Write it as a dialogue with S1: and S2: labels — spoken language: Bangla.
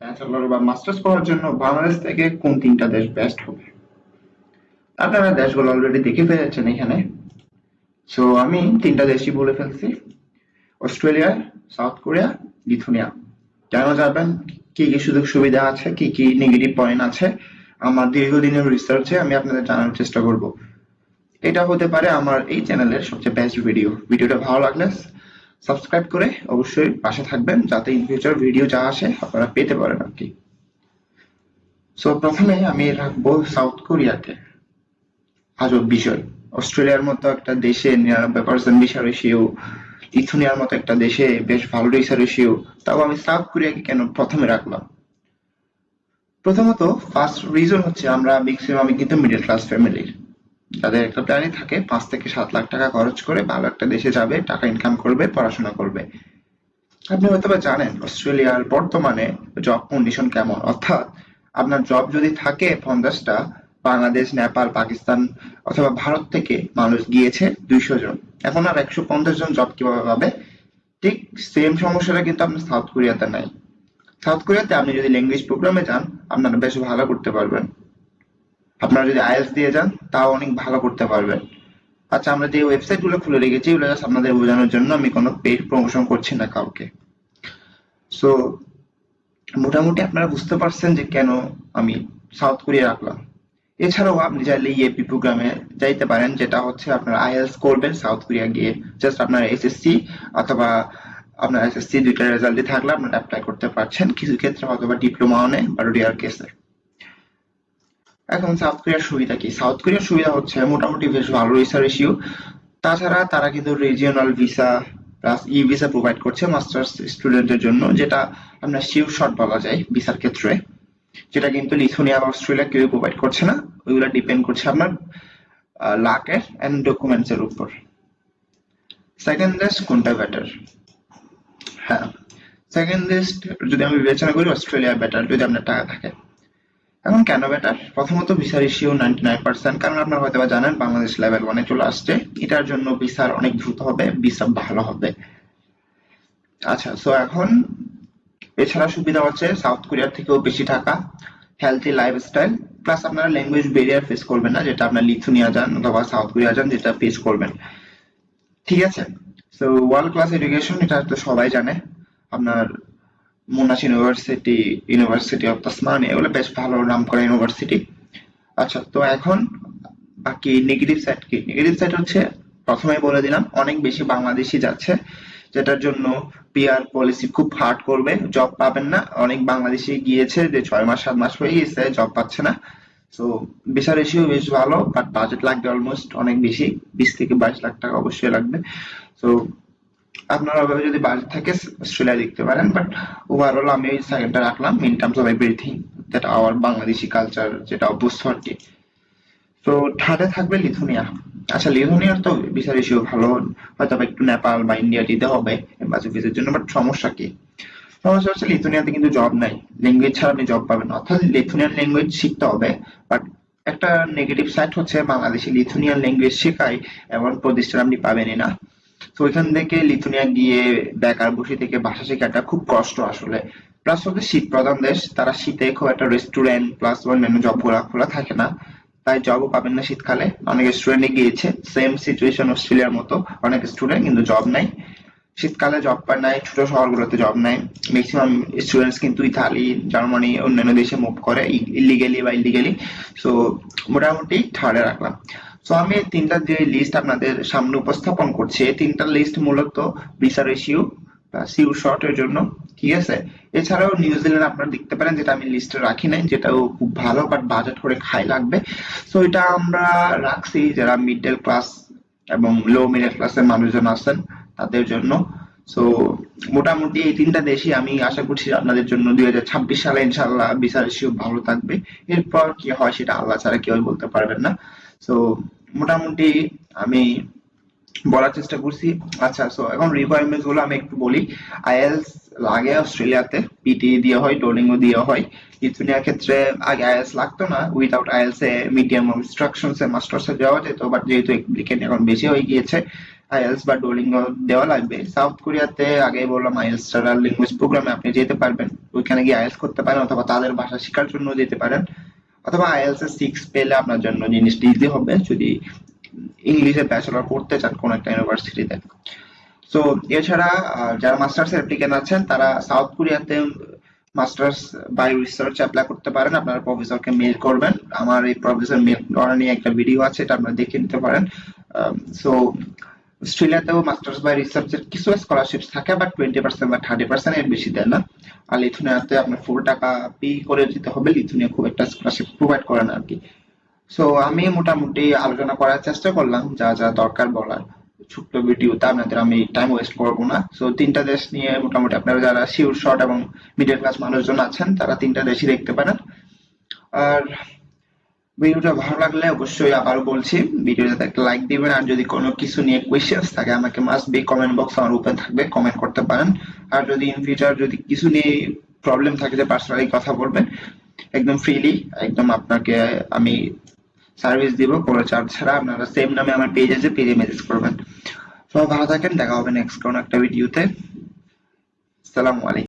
S1: ব্যাচেলর বা মাস্টার্স করার জন্য বাংলাদেশ থেকে কোন তিনটা দেশ বেস্ট হবে? আপনারা দেশগুলো অলরেডি দেখে ফেলেছেন এখানে। সো আমি তিনটা দেশই বলে ফেলছি। অস্ট্রেলিয়া সাউথ কোরিয়া লিথুনিয়া কেন যাবেন? কি কি সুযোগ সুবিধা আছে? কি কি নেগেটিভ পয়েন্ট আছে? আমার দীর্ঘদিনের রিসার্চে আমি আপনাদের জানার চেষ্টা করব। এটা হতে পারে আমার এই চ্যানেলের সবচেয়ে বেস্ট ভিডিও ভিডিওটা ভালো লাগলে সাবস্ক্রাইব করে অবশ্যই পাশে থাকবেন, যাতে ইন ফিউচার ভিডিও যা আসে আপনারা পেতে পারেন আর কি। সো প্রথমে আমি রাখব সাউথ কোরিয়াকে আজব বিষয় অস্ট্রেলিয়ার মতো একটা দেশে, নিরানব্বই পার্সেন্ট ভিসা রেশিও ইথুনিয়ার মতো একটা দেশে বেশ ভালো ভিসা রেশিও তাও আমি সাউথ কোরিয়াকে কেন প্রথমে রাখলাম? প্রথমত ফার্স্ট রিজন হচ্ছে আমরা ম্যাক্সিমাম কিন্তু মিডল ক্লাস ফ্যামিলির যাদের একটা প্ল্যানই থাকে, পাঁচ থেকে সাত লাখ টাকা খরচ করে ভালো একটা দেশে যাবে, টাকা ইনকাম করবে, পড়াশোনা করবে। আপনি হয়তো জানেন, অস্ট্রেলিয়ার বর্তমানে জব কন্ডিশন কেমন? অর্থাৎ আপনার জব যদি থাকে পঞ্চাশটা, বাংলাদেশ, নেপাল, পাকিস্তান অথবা ভারত থেকে মানুষ গিয়েছে দুইশো জন। এখন আর একশো পঞ্চাশ জন জব কীভাবে পাবে? ঠিক সেম সমস্যাটা কিন্তু আপনার সাউথ কোরিয়াতে নাই। সাউথ কোরিয়াতে আপনি যদি ল্যাঙ্গুয়েজ প্রোগ্রামে যান, আপনারা বেশ ভালো করতে পারবেন। আপনারা যদি আইএলস দিয়ে যান, তাও অনেক ভালো করতে পারবেন। আচ্ছা আমরা যে ওয়েবসাইটগুলো খুলে রেখেছি ওগুলো জাস্ট আপনাদের বোঝানোর জন্য আমি কোনো পেড প্রমোশন করছি না কাউকে। সো মোটামুটি আপনারা বুঝতে পারছেন যে কেন আমি সাউথ কোরিয়া রাখলাম। এছাড়াও আপনি চাইলে ইএপি প্রোগ্রামে যাইতে পারেন, যেটা হচ্ছে আপনার আইএলস করবেন সাউথ কোরিয়া গিয়ে। জাস্ট আপনার এসএসসি অথবা আপনার এসএসসি দুইটা রেজাল্টই থাকলে আপনারা অ্যাপ্লাই করতে পারছেন। কিছু ক্ষেত্রে হয়তো বা ডিপ্লোমা অনে বা রিয়ার কেসে এখন সাউথ কোরিয়ার সুবিধা কি? সাউথ কোরিয়ার সুবিধা হচ্ছে মোটামুটি বেশ ভালো ভিসা রেশিও তাছাড়া তারা কিন্তু regional visa plus E visa provide করছে মাস্টার্স স্টুডেন্টের জন্য, যেটা আপনার শিওর শর্ট বলা যায় ভিসার ক্ষেত্রে। যেটা কিন্তু লিথুনিয়া বা অস্ট্রেলিয়া কেউ প্রোভাইড করছে না। ওইগুলো ডিপেন্ড করছে আপনার লাকের অ্যান্ড ডকুমেন্টস এর উপর। সেকেন্ড লিস্ট কোনটা বেটার হ্যাঁ। সেকেন্ড লিস্ট যদি আমি বিবেচনা করি অস্ট্রেলিয়া বেটার যদি আপনার টাকা থাকে। এখন কেন বেটার? প্রথমত visa ratio ninety nine percent কারণ আপনারা হয়তো জানেন বাংলাদেশ লেভেল ওয়ানে চলে আসছে। এটার জন্য ভিসার অনেক দ্রুত হবে, ভিসা ভালো হবে। আচ্ছা সো এখন এছাড়া সুবিধা হচ্ছে সাউথ কোরিয়ার থেকেও বেশি টাকা হেলথি লাইফস্টাইল প্লাস আপনারা ল্যাঙ্গুয়েজ ব্যারিয়ার ফেস করবেন না, যেটা আপনার লিথুনিয়া যান অথবা সাউথ কোরিয়া যান, যেটা ফেস করবেন। ঠিক আছে? সো ওয়ার্ল্ড ক্লাস এডুকেশন এটা তো সবাই জানে। আপনার Monash university university of Tasmania এগুলো বেশ ভালো নাম করা ইউনিভার্সিটি আচ্ছা তো এখন বাকি নেগেটিভ সাইড কি? নেগেটিভ সাইড হচ্ছে প্রথমে বলে দিলাম, অনেক বেশি বাংলাদেশি যাচ্ছে, যেটার জন্য পিআর পলিসি খুব হার্ড করবে জব পাবেন না। অনেক বাংলাদেশি গিয়েছে যে ছয় মাস, সাত মাস হয়ে গেছে জব পাচ্ছে না। সো ভিসা রেশিও বেশ ভালো বাট বাজেট লাগবে অলমোস্ট অনেক বেশি, বিশ থেকে বাইশ লাখ টাকা অবশ্যই লাগবে। সো আপনারা ওভাবে যদি বাজেট থাকে অস্ট্রেলিয়া দেখতে পারেন বাট ওভারঅল আমি ওই সেকেন্ডটা রাখলাম in terms of everything that our Bangladeshi culture যেটা অভ্যস্ত আর কি। তো থার্ডে থাকবে লিথুনিয়া। আচ্ছা লিথুনিয়ার তো ভিসা রেশিও ভালো, হয়তো একটু নেপাল বা ইন্ডিয়া দিতে হবে এম্বাসি ভিসার জন্য বাট সমস্যা কি? সমস্যা হচ্ছে লিথুনিয়াতে কিন্তু জব নাই ল্যাঙ্গুয়েজ ছাড়া আপনি জব পাবেন অর্থাৎ লিথুনিয়ান ল্যাঙ্গুয়েজ শিখতে হবে বাট একটা নেগেটিভ সাইড হচ্ছে বাংলাদেশি লিথুনিয়ান ল্যাঙ্গুয়েজ শেখায়, এমন প্রতিষ্ঠান আপনি পাবেনই না। তো ওইখান থেকে লিথুনিয়া গিয়ে বেকার বসে থেকে ভাষা শেখাটা খুব কষ্ট আসলে। প্লাস হচ্ছে শীত প্রধান দেশ, তারা শীতে খুব একটা রেস্টুরেন্ট প্লাস অন্যান্য জব খোলা খোলা থাকে না। তাই জবও পাবেন না শীতকালে। অনেক স্টুডেন্টে গিয়েছে সেম সিচুয়েশন অস্ট্রেলিয়ার মতো। অনেক স্টুডেন্ট কিন্তু জব নাই। শীতকালে জব পায় নাই, ছোট শহরগুলোতে জব নাই। ম্যাক্সিমাম স্টুডেন্টস কিন্তু ইতালি, জার্মানি, অন্যান্য দেশে মুভ করে ইলিগেলি বা ইলিগেলি সো মোটামুটি থার্ডে রাখলাম। সো আমি তিনটা যে লিস্ট আপনাদের সামনে উপস্থাপন করছি, এই তিনটা লিস্ট মূলত ভিসা রেশিও বা সিউ শর্টের জন্য, ঠিক আছে? এছাড়াও নিউজিল্যান্ড আপনারা দেখতে পারেন, যেটা আমি লিস্টে রাখি নাই, যেটাও খুব ভালো বাট বাজেট করে খাই লাগবে। সো এটা আমরা রাখছি যারা মিডল ক্লাস এবং লো মিডল ক্লাসের মানুষজন আছেন, তাদের জন্য। সো মোটামুটি এই তিনটা দেশই আমি আশা করছি আপনাদের জন্য দুই হাজার ছাব্বিশ সালে ইনশাল্লাহ রেশিও ভালো থাকবে। এরপর কি হয় সেটা আল্লাহ ছাড়া কেউ বলতে পারবেন না। সো মোটামুটি আমি বলার চেষ্টা করছি। আচ্ছা সো এখন রিকোয়ারমেন্টসগুলো আমি একটু বলি। আইএলস লাগে অস্ট্রেলিয়াতে পিটি দিয়ে হয় টোলিংও দিয়ে হয়। লিথুনিয়ার ক্ষেত্রে আগে আইএলস লাগতো না উইদাউট আইএলস এ মিডিয়াম অফ ইনস্ট্রাকশনস এ মাস্টার্স এ যাওয়া যেত বাট যেহেতু অ্যাপ্লিকেন্ট এখন বেশি হয়ে গিয়েছে আইএলস বা ডুওলিঙ্গো দেওয়া লাগবে। সাউথ কোরিয়াতে আগে বললাম আইএলস ছাড়া ল্যাঙ্গুয়েজ প্রোগ্রামে আপনি যেতে পারবেন। ওইখানে গিয়ে আইএলস করতে পারেন, অথবা তাদের ভাষা শেখার জন্য যেতে পারেন। অথবা আইএলস এর সিক্স পেলে আপনার জন্য জিনিসটা ইজি হবে যদি ইংলিশে ব্যাচেলর করতে চান কোন একটা ইউনিভার্সিটিতে সো এছাড়া যারা মাস্টার্স অ্যাপ্লিকেন্ট আছেন, তারা সাউথ কোরিয়াতে মাস্টার্স বাই রিসার্চ অ্যাপ্লাই করতে পারেন। আপনারা প্রফেসরকে মেল করবেন। আমার এই প্রফেসর মেল করা নিয়ে একটা ভিডিও আছে, এটা আপনারা দেখে নিতে পারেন। সো অস্ট্রেলিয়াতেও মাস্টার্স বা রিসার্চের কিছু স্কলারশিপ থাকে বাট টোয়েন্টি পার্সেন্ট বা থার্টি পার্সেন্ট এর বেশি দেয় না। আর লিথুনিয়াতে আপনার ফুল টাকা পে করে দিতে হবে, লিথুনিয়া খুব একটা স্কলারশিপ প্রোভাইড করে না আর কি সো আমি মোটামুটি আলোচনা করার চেষ্টা করলাম, যা যা দরকার বলার। ছোট্ট ভিডিওতে আপনাদের আমি টাইম ওয়েস্ট করব না। সো তিনটা দেশ নিয়ে মোটামুটি আপনারা যারা শিওর শর্ট এবং মিডল ক্লাস মানুষজন আছেন, তারা তিনটা দেশই দেখতে পারেন। আর ভিডিওটা ভালো লাগলে অবশ্যই আবারও বলছি, ভিডিওটাতে একটা লাইক দিবেন, আর যদি কোনো কিছু নিয়ে কোয়েশ্চেন্স থাকে, আমাকে মাস্ট বি কমেন্ট বক্স আমার ওপেন থাকবে কমেন্ট করতে পারেন। আর যদি ইন ফিউচার যদি কিছু নিয়ে প্রবলেম থাকে যে পার্সোনালি কথা বলবেন, একদম ফ্রিলি একদম আপনাকে আমি সার্ভিস দিব, কোনো চার্জ ছাড়া। আপনারা সেম নামে আমার পেজ আছে পেজে মেসেজ করবেন। সবাই ভালো থাকেন, দেখা হবে নেক্সট কোনো একটা ভিডিওতে আসসালামু আলাইকুম।